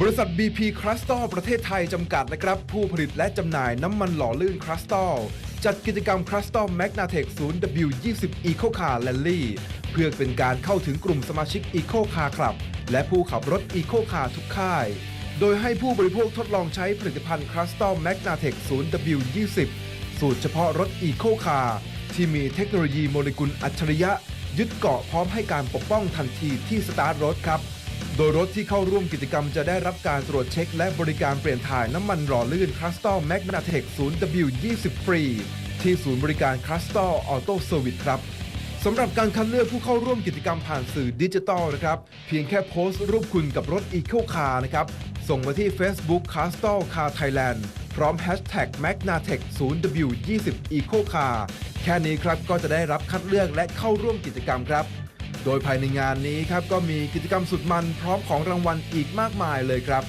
บริษัท BP c r y s t a l ประเทศไทย จำกัดนะครับ ผู้ผลิตและจำหน่ายน้ำมันหล่อลื่นคริสตัลจัดกิจกรรม c r y s t a l Magnatech 0W20 Eco Car Rally เพื่อเป็นการเข้าถึงกลุ่มสมาชิก Eco Car Club และผู้ขับรถ Eco Car ทุกค่าย โดยให้ผู้บริโภคทดลองใช้ผลิตภัณฑ์ c r y s t a l Magnatech 0W20 สูตรเฉพาะรถ Eco Car ที่มีเทคโนโลยีโมเลกุลอัจฉริยะ ยึดเกาะพร้อมให้การปกป้องทันทีที่สตาร์ทรถครับ โดยรถที่เข้าร่วมกิจกรรมจะได้รับการตรวจเช็ค และบริการเปลี่ยนถ่ายน้ำมันหล่อลื่นครัสตัลแมกนาเทค 0W20 ฟรี ที่ศูนย์บริการครัสตัลออโต้เซอร์วิสครับสำหรับการคัดเลือกผู้เข้าร่วมกิจกรรมผ่านสื่อดิจิทัลนะครับ เพียงแค่โพสต์รูปคุณกับรถ Eco Car นะครับ ส่งมาที่ Facebook c a s t l Car Thailand พร้อม Hashtag Magnatech 0W20 Eco Car แค่นี้ครับก็จะได้รับคัดเลือกและเข้าร่วมกิจกรรมครับ โดยภายในงานนี้ครับก็มีกิจกรรมสุดมันพร้อมของรางวัลอีกมากมายเลยครับ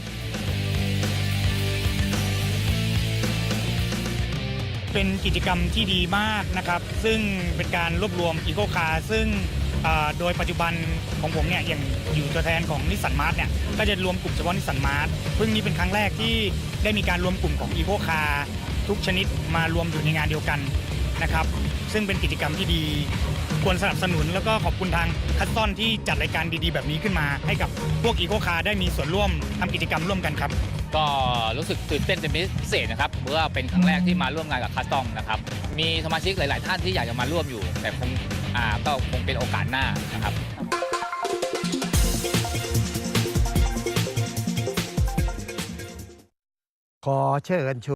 เป็นกิจกรรมที่ดีมากนะครับ ซึ่งเป็นการรวบรวมอีโคคาร์ซึ่งอ่าโดยปัจจุบันของผมเนี่ยอย่างอยู่ตัวแทนของนิสสันมาร์ทเนี่ยก็จะรวมกลุ่มเฉพาะนิสสันมาร์ทเพิ่งนี้เป็นครั้งแรกที่ได้มีการรวมกลุ่มของอีโคคาร์ทุกชนิดมารวมอยู่ในงานเดียวกัน นะครับซึ่งเป็นกิจกรรมที่ดีควรสนับสนุนแล้วก็ขอบคุณทางคัสตอนที่จัดรายการดีๆ แบบนี้ขึ้นมา ให้กับพวกอีโคคาร์ได้มีส่วนร่วมทำกิจกรรมร่วมกันครับ ก็รู้สึกตื่นเต้นเป็นพิเศษนะครับเพราะว่าเป็นครั้งแรกที่มาร่วมงานกับคัสตอมนะครับมีสมาชิกหลาย ๆ ท่านที่อยากจะมาร่วมอยู่ แต่คงอ่าก็คงเป็นโอกาสหน้านะครับขอเชิญช